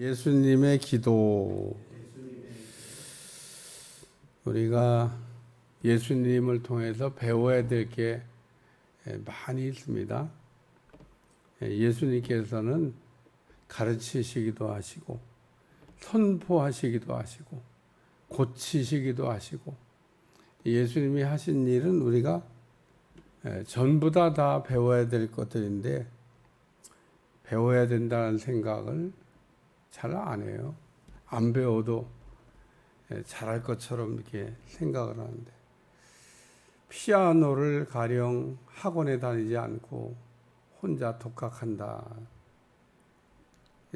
예수님의 기도. 우리가 예수님을 통해서 배워야 될 게 많이 있습니다. 예수님께서는 가르치시기도 하시고, 선포하시기도 하시고, 고치시기도 하시고, 예수님이 하신 일은 우리가 전부 다 다 배워야 될 것들인데, 배워야 된다는 생각을 잘 안 해요. 안 배워도 잘할 것처럼 이렇게 생각을 하는데 피아노를 가령 학원에 다니지 않고 혼자 독학한다.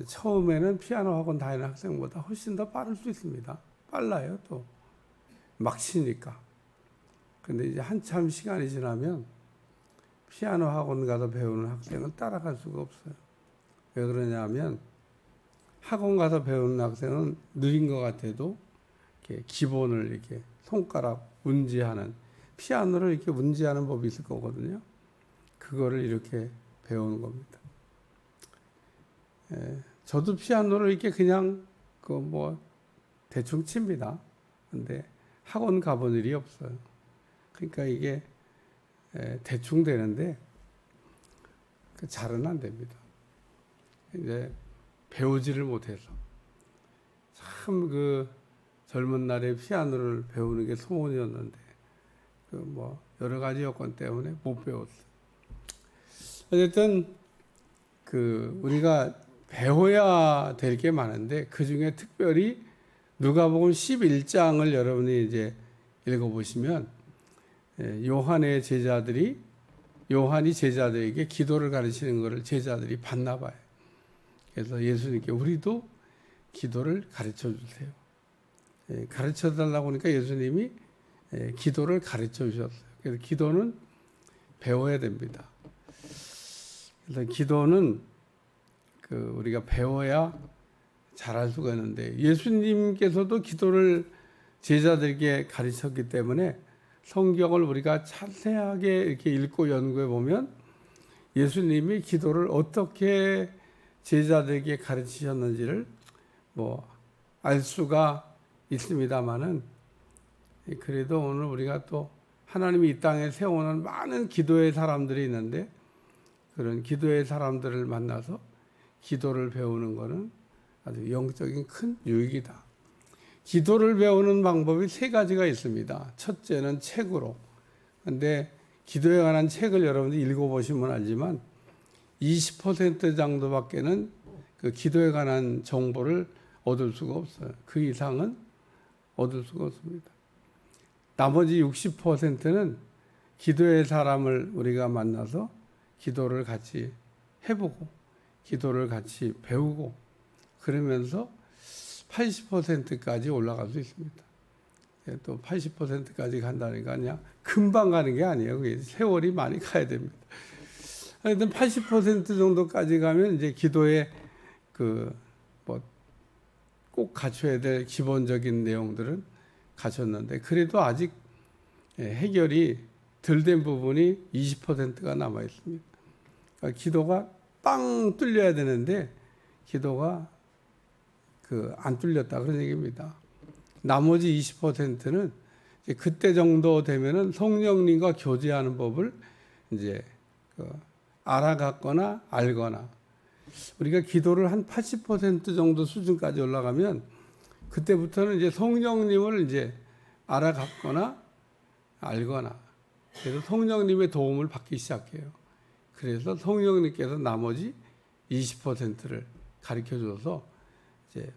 처음에는 피아노 학원 다니는 학생보다 훨씬 더 빠를 수 있습니다. 빨라요, 또. 막 치니까. 근데 이제 한참 시간이 지나면 피아노 학원 가서 배우는 학생은 따라갈 수가 없어요. 왜 그러냐면 학원 가서 배우는 학생은 느린 것 같아도 이렇게 기본을 이렇게 손가락 운지하는 피아노를 이렇게 운지하는 법이 있을 거거든요. 그거를 이렇게 배우는 겁니다. 예, 저도 피아노를 이렇게 그냥 그 뭐 대충 칩니다. 근데 학원 가본 일이 없어요. 그러니까 이게 예, 대충 되는데 그 잘은 안 됩니다. 이제 배우지를 못해서 참 그 젊은 날에 피아노를 배우는 게 소원이었는데 그 뭐 여러 가지 여건 때문에 못 배웠어요. 어쨌든 그 우리가 배워야 될 게 많은데 그 중에 특별히 누가복음 11장을 여러분이 이제 읽어보시면 예, 요한의 제자들이 요한이 제자들에게 기도를 가르치는 것을 제자들이 봤나 봐요. 그래서 예수님께 우리도 기도를 가르쳐 주세요. 예, 가르쳐 달라고 하니까 예수님이 예, 기도를 가르쳐 주셨어요. 그래서 기도는 배워야 됩니다. 그래서 기도는 그 우리가 배워야 잘할 수가 있는데 예수님께서도 기도를 제자들에게 가르쳤기 때문에 성경을 우리가 자세하게 이렇게 읽고 연구해 보면 예수님이 기도를 어떻게 제자들에게 가르치셨는지를 뭐 알 수가 있습니다만은 그래도 오늘 우리가 또 하나님이 이 땅에 세우는 많은 기도의 사람들이 있는데 그런 기도의 사람들을 만나서 기도를 배우는 것은 아주 영적인 큰 유익이다. 기도를 배우는 방법이 세 가지가 있습니다. 첫째는 책으로. 근데 기도에 관한 책을 여러분들이 읽어보시면 알지만 20% 정도밖에는 그 기도에 관한 정보를 얻을 수가 없어요. 그 이상은 얻을 수가 없습니다. 나머지 60%는 기도의 사람을 우리가 만나서 기도를 같이 해보고 기도를 같이 배우고 그러면서 80%까지 올라갈 수 있습니다. 예, 또 80%까지 간다니까 그냥 금방 가는 게 아니에요. 세월이 많이 가야 됩니다. 하여튼 80% 정도까지 가면 이제 기도에 그 뭐 꼭 갖춰야 될 기본적인 내용들은 갖췄는데 그래도 아직 예, 해결이 덜 된 부분이 20%가 남아 있습니다. 그러니까 기도가 빵 뚫려야 되는데 기도가 그 안 뚫렸다 그런 얘기입니다. 나머지 20%는 그때 정도 되면은 성령님과 교제하는 법을 이제 그 알아갔거나 알거나 우리가 기도를 한 80% 정도 수준까지 올라가면 그때부터는 이제 성령님을 이제 알아갔거나 알거나 그래서 성령님의 도움을 받기 시작해요. 그래서 성령님께서 나머지 20%를 가르쳐 줘서 이제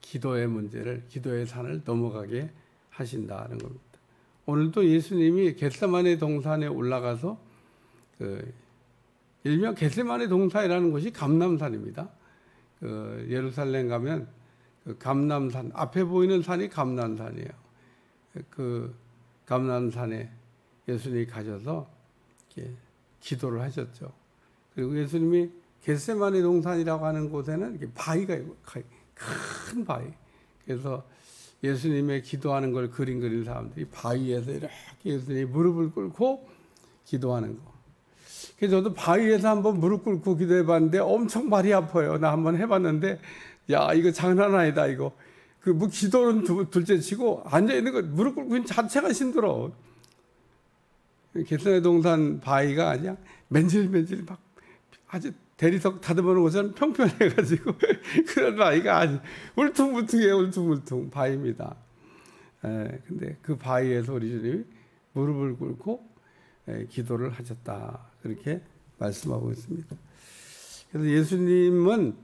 기도의 문제를 기도의 산을 넘어가게 하신다는 겁니다. 오늘도 예수님이 겟세마네 동산에 올라가서 그 일명 겟세마네 동산이라는 곳이 감남산입니다. 그 예루살렘 가면 그 감남산 앞에 보이는 산이 감남산이에요. 그 감남산에 예수님이 가셔서 기도를 하셨죠. 그리고 예수님이 겟세마네 동산이라고 하는 곳에는 바위가 있고 큰 바위. 그래서 예수님의 기도하는 걸 그림 그린 사람들이 바위에서 이렇게 예수님이 무릎을 꿇고 기도하는 거. 그래서 저도 바위에서 한번 무릎 꿇고 기도해 봤는데 엄청 발이 아파요. 나 한번 해봤는데 야 이거 장난 아니다 이거. 그 뭐 기도는 두- 둘째 치고 앉아 있는 거 무릎 꿇고 자체가 힘들어. 개선의 동산 바위가 그냥 맨질맨질 막 아주 대리석 다듬어 놓은 것처럼 평평해가지고 그런 바위가 아주 울퉁불퉁해요 울퉁불퉁 바위입니다. 에, 근데 그 바위에서 우리 주님이 무릎을 꿇고 에, 기도를 하셨다 그렇게 말씀하고 있습니다. 그래서 예수님은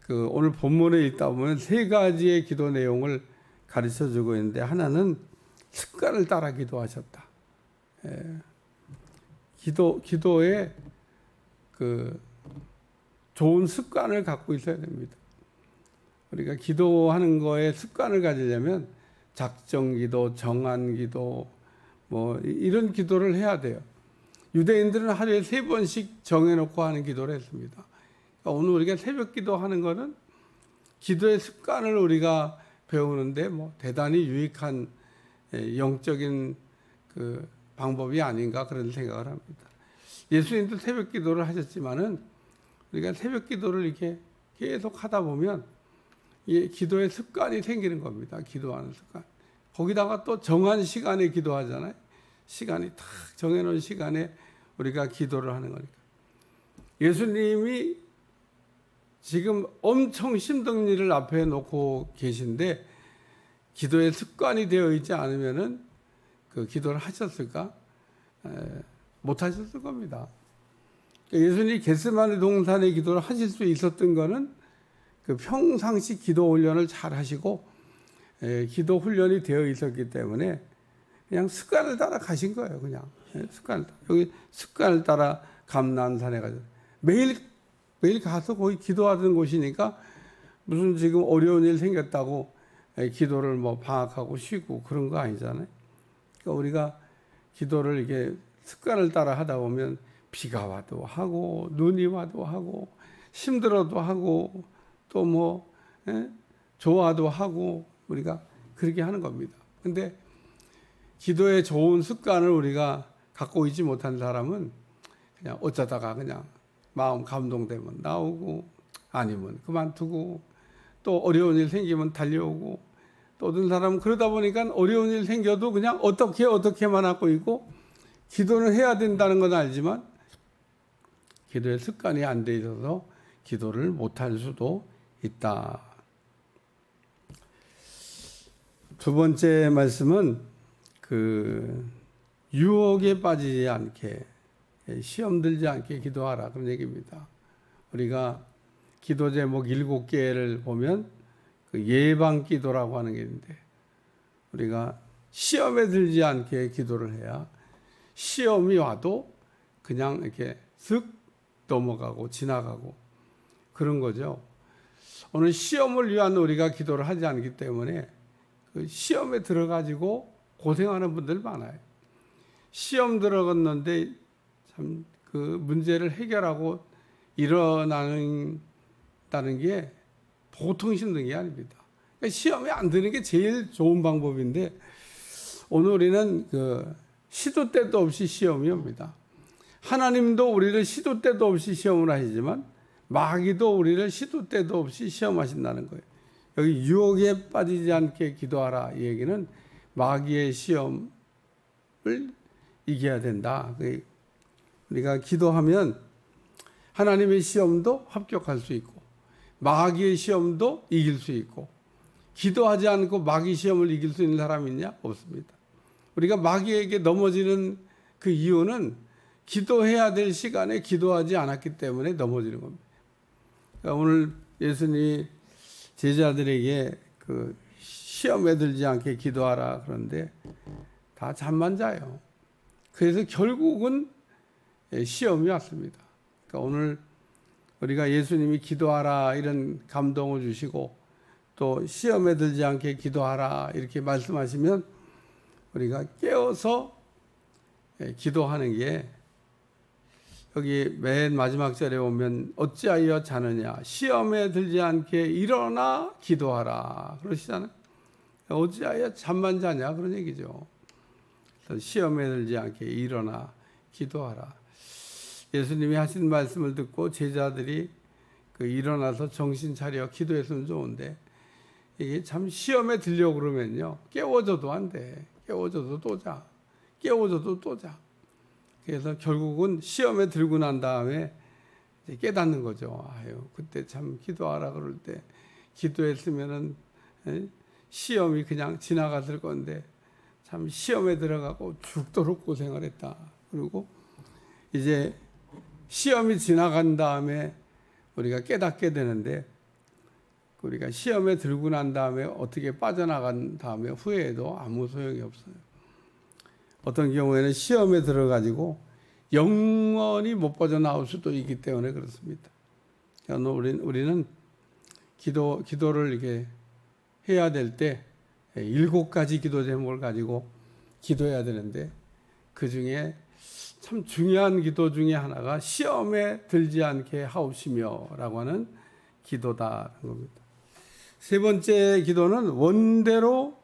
그 오늘 본문에 있다 보면 세 가지의 기도 내용을 가르쳐 주고 있는데 하나는 습관을 따라 기도하셨다. 에, 기도 기도에 그 좋은 습관을 갖고 있어야 됩니다. 우리가 기도하는 거에 습관을 가지려면 작정 기도, 정한 기도, 뭐 이- 이런 기도를 해야 돼요. 유대인들은 하루에 세 번씩 정해놓고 하는 기도를 했습니다. 그러니까 오늘 우리가 새벽 기도하는 거는 기도의 습관을 우리가 배우는데 뭐 대단히 유익한 예, 영적인 그 방법이 아닌가 그런 생각을 합니다. 예수님도 새벽 기도를 하셨지만은 우리가 새벽 기도를 이렇게 계속 하다 보면 이 기도의 습관이 생기는 겁니다. 기도하는 습관. 거기다가 또 정한 시간에 기도하잖아요. 시간이 탁 정해놓은 시간에 우리가 기도를 하는 거니까. 예수님이 지금 엄청 힘든 일을 앞에 놓고 계신데 기도의 습관이 되어 있지 않으면은 그 기도를 하셨을까? 에, 못 하셨을 겁니다. 그러니까 예수님이 겟세마네 동산의 기도를 하실 수 있었던 거는 그 평상시 기도 훈련을 잘 하시고 에, 기도 훈련이 되어 있었기 때문에 그냥 습관을 따라 가신 거예요. 그냥 예, 따라. 여기 습관을 따라 감난산에 가서 매일 매일 가서 거기 기도하던 곳이니까 무슨 지금 어려운 일 생겼다고 에, 기도를 뭐 방학하고 쉬고 그런 거 아니잖아요. 그러니까 우리가 기도를 이게 습관을 따라 하다 보면 비가 와도 하고 눈이 와도 하고 힘들어도 하고 또 뭐 좋아도 하고 우리가 그렇게 하는 겁니다. 근데 기도의 좋은 습관을 우리가 갖고 있지 못한 사람은 그냥 어쩌다가 그냥 마음 감동되면 나오고 아니면 그만두고 또 어려운 일 생기면 달려오고 또 어떤 사람은 그러다 보니까 어려운 일 생겨도 그냥 어떻게 어떻게만 하고 있고 기도는 해야 된다는 건 알지만 기도의 습관이 안 돼 있어서 기도를 못할 수도 있다. 두 번째 말씀은 그 유혹에 빠지지 않게 시험 들지 않게 기도하라 그런 얘기입니다. 우리가 기도 제목 일곱 개를 보면 그 예방 기도라고 하는 게 있는데 우리가 시험에 들지 않게 기도를 해야 시험이 와도 그냥 이렇게 슥 넘어가고 지나가고 그런 거죠. 오늘 시험을 위한 우리가 기도를 하지 않기 때문에 그 시험에 들어가지고 고생하는 분들 많아요. 시험 들어갔는데 참 그 문제를 해결하고 일어나는 다는 게 보통 힘든 게 아닙니다. 그러니까 시험에 안 드는 게 제일 좋은 방법인데 오늘 우리는 그 시도 때도 없이 시험이 옵니다. 하나님도 우리를 시도 때도 없이 시험을 하시지만 마귀도 우리를 시도 때도 없이 시험하신다는 거예요. 여기 유혹에 빠지지 않게 기도하라 이 얘기는 마귀의 시험을 이겨야 된다. 그 우리가 기도하면 하나님의 시험도 합격할 수 있고 마귀의 시험도 이길 수 있고 기도하지 않고 마귀 시험을 이길 수 있는 사람이 있냐? 없습니다. 우리가 마귀에게 넘어지는 그 이유는 기도해야 될 시간에 기도하지 않았기 때문에 넘어지는 겁니다. 그러니까 오늘 예수님이 제자들에게 그 시험에 들지 않게 기도하라 그런데 다 잠만 자요. 그래서 결국은 시험이 왔습니다. 그러니까 오늘 우리가 예수님이 기도하라 이런 감동을 주시고 또 시험에 들지 않게 기도하라 이렇게 말씀하시면 우리가 깨어서 기도하는 게 여기 맨 마지막 절에 보면 어찌하여 자느냐 시험에 들지 않게 일어나 기도하라 그러시잖아요. 어찌하여 잠만 자냐 그런 얘기죠. 시험에 들지 않게 일어나 기도하라. 예수님이 하신 말씀을 듣고 제자들이 그 일어나서 정신 차려 기도했으면 좋은데 이게 참 시험에 들려고 그러면요 깨워줘도 안 돼. 깨워줘도 또 자. 깨워줘도 또 자. 그래서 결국은 시험에 들고 난 다음에 깨닫는 거죠. 아유 그때 참 기도하라 그럴 때 기도했으면은 에? 시험이 그냥 지나갔을 건데 참 시험에 들어가고 죽도록 고생을 했다. 그리고 이제 시험이 지나간 다음에 우리가 깨닫게 되는데 우리가 시험에 들고 난 다음에 어떻게 빠져나간 다음에 후회해도 아무 소용이 없어요. 어떤 경우에는 시험에 들어가지고 영원히 못 빠져나올 수도 있기 때문에 그렇습니다. 그러니까 우리는, 우리는 기도, 기도를 이렇게 해야 될 때 일곱 가지 기도 제목을 가지고 기도해야 되는데 그 중에 참 중요한 기도 중에 하나가 시험에 들지 않게 하옵시며라고 하는 기도다라는 겁니다. 세 번째 기도는 원대로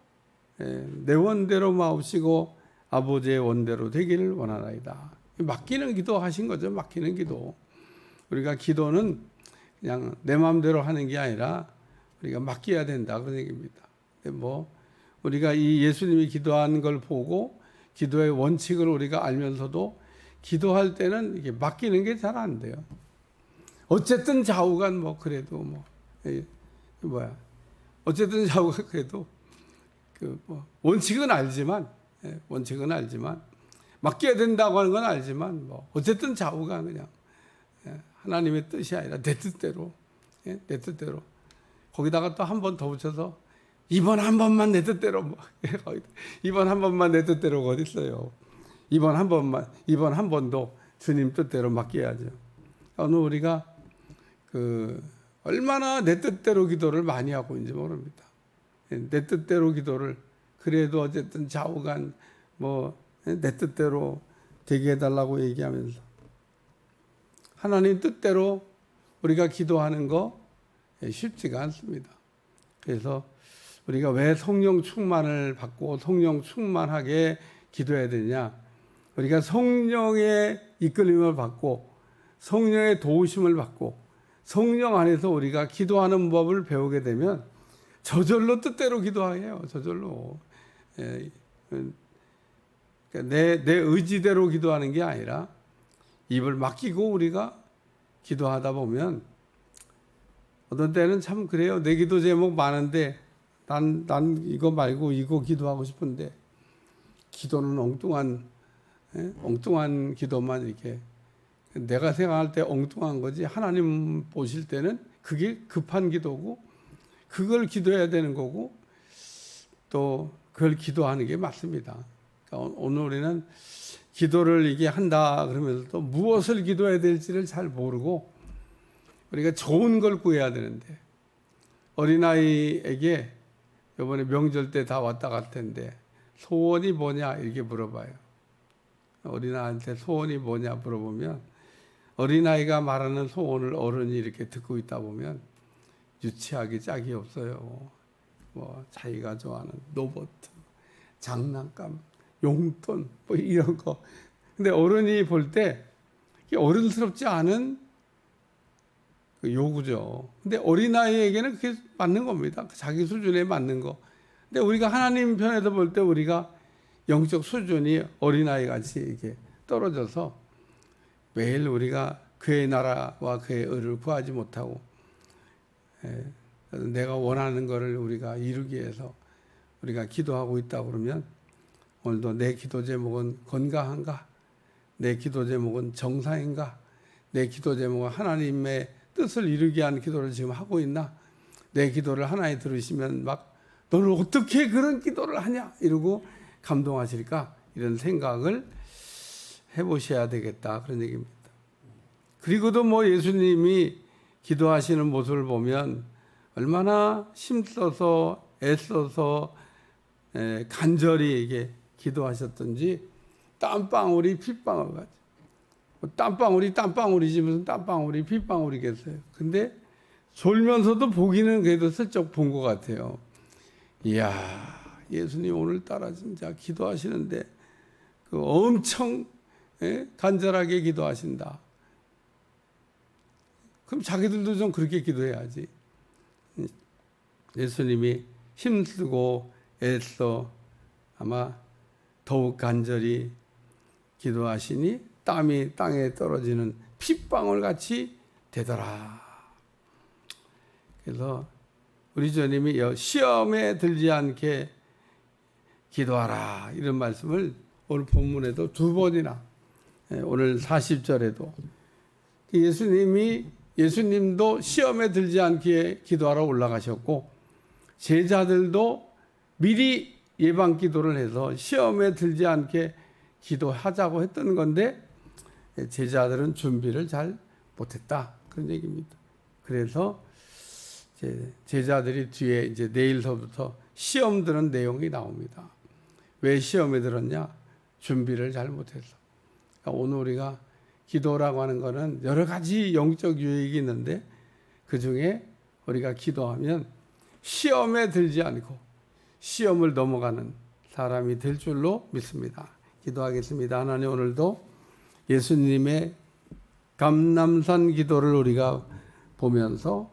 예, 내 원대로 마옵시고 아버지의 원대로 되기를 원하나이다. 맡기는 기도 하신 거죠. 맡기는 기도. 우리가 기도는 그냥 내 마음대로 하는 게 아니라 우리가 맡겨야 된다 그런 얘기입니다. 근데 뭐 우리가 이 예수님이 기도한 걸 보고 기도의 원칙을 우리가 알면서도 기도할 때는 이게 맡기는 게 잘 안 돼요. 어쨌든 좌우간 뭐 그래도 뭐 예, 뭐야 어쨌든 좌우간 그래도 그 뭐 원칙은 알지만 예, 원칙은 알지만 맡겨야 된다고 하는 건 알지만 뭐 어쨌든 좌우간 그냥 예, 하나님의 뜻이 아니라 내 뜻대로 예, 내 뜻대로 거기다가 또 한 번 더 붙여서 이번 한 번만 내 뜻대로 뭐 이번 한 번만 내 뜻대로가 어디 있어요? 이번 한 번만 이번 한 번도 주님 뜻대로 맡겨야죠. 오늘 우리가 그 얼마나 내 뜻대로 기도를 많이 하고 있는지 모릅니다. 내 뜻대로 기도를 그래도 어쨌든 좌우간 뭐 내 뜻대로 되게 해달라고 얘기하면서 하나님 뜻대로 우리가 기도하는 거 쉽지가 않습니다. 그래서 우리가 왜 성령 충만을 받고 성령 충만하게 기도해야 되냐? 우리가 성령의 이끌림을 받고 성령의 도우심을 받고 성령 안에서 우리가 기도하는 법을 배우게 되면 저절로 뜻대로 기도해요. 저절로. 예, 그러니까 내, 내 의지대로 기도하는 게 아니라 입을 맡기고 우리가 기도하다 보면 어떤 때는 참 그래요. 내 기도 제목 많은데 난, 난 이거 말고 이거 기도하고 싶은데 기도는 엉뚱한 예? 엉뚱한 기도만 이렇게 내가 생각할 때 엉뚱한 거지 하나님 보실 때는 그게 급한 기도고 그걸 기도해야 되는 거고 또 그걸 기도하는 게 맞습니다. 그러니까 오늘 우리는 기도를 이게 한다 그러면서 또 무엇을 기도해야 될지를 잘 모르고 우리가 좋은 걸 구해야 되는데 어린아이에게 이번에 명절 때 다 왔다 갈 텐데 소원이 뭐냐 이렇게 물어봐요. 어린아이한테 소원이 뭐냐 물어보면 어린아이가 말하는 소원을 어른이 이렇게 듣고 있다 보면 유치하기 짝이 없어요. 뭐 자기가 좋아하는 로봇, 장난감, 용돈 뭐 이런 거. 근데 어른이 볼 때 어른스럽지 않은 그 요구죠. 근데 어린아이에게는 그게 맞는 겁니다. 자기 수준에 맞는 거. 근데 우리가 하나님 편에서 볼 때 우리가 영적 수준이 어린아이 같이 이렇게 떨어져서 매일 우리가 그의 나라와 그의 의를 구하지 못하고 예, 내가 원하는 것을 우리가 이루기 위해서 우리가 기도하고 있다 그러면 오늘도 내 기도 제목은 건강한가? 내 기도 제목은 정상인가? 내 기도 제목은 하나님의 뜻을 이루기 위한 기도를 지금 하고 있나? 내 기도를 하나님 들으시면 막 너는 어떻게 그런 기도를 하냐? 이러고 감동하실까? 이런 생각을 해보셔야 되겠다. 그런 얘기입니다. 그리고도 뭐 예수님이 기도하시는 모습을 보면 얼마나 힘써서 애써서 간절히 이게 기도하셨던지 땀방울이 핏방울 같이 뭐 땀방울이 땀방울이지 무슨 땀방울이 핏방울이겠어요. 근데 졸면서도 보기는 그래도 슬쩍 본 것 같아요. 이야 예수님 오늘따라 진짜 기도하시는데 그 엄청 간절하게 기도하신다. 그럼 자기들도 좀 그렇게 기도해야지. 예수님이 힘쓰고 애써 아마 더욱 간절히 기도하시니 땀이 땅에 떨어지는 핏방울 같이 되더라. 그래서 우리 주님이 여- 시험에 들지 않게 기도하라 이런 말씀을 오늘 본문에도 두 번이나 예, 오늘 40절에도 예수님이 예수님도 시험에 들지 않게 기도하러 올라가셨고 제자들도 미리 예방 기도를 해서 시험에 들지 않게 기도하자고 했던 건데 제자들은 준비를 잘 못했다 그런 얘기입니다. 그래서 제자들이 뒤에 이제 내일서부터 시험 드는 내용이 나옵니다. 왜 시험에 들었냐? 준비를 잘 못해서. 그러니까 오늘 우리가 기도라고 하는 거는 여러 가지 영적 유익이 있는데 그 중에 우리가 기도하면 시험에 들지 않고 시험을 넘어가는 사람이 될 줄로 믿습니다. 기도하겠습니다. 하나님 오늘도 예수님의 감남산 기도를 우리가 보면서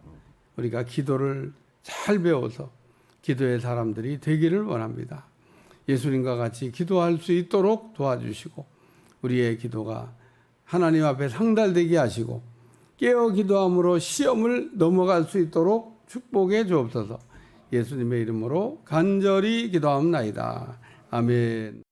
우리가 기도를 잘 배워서 기도의 사람들이 되기를 원합니다. 예수님과 같이 기도할 수 있도록 도와주시고 우리의 기도가 하나님 앞에 상달되게 하시고 깨어 기도함으로 시험을 넘어갈 수 있도록 축복해 주옵소서. 예수님의 이름으로 간절히 기도하옵나이다. 아멘.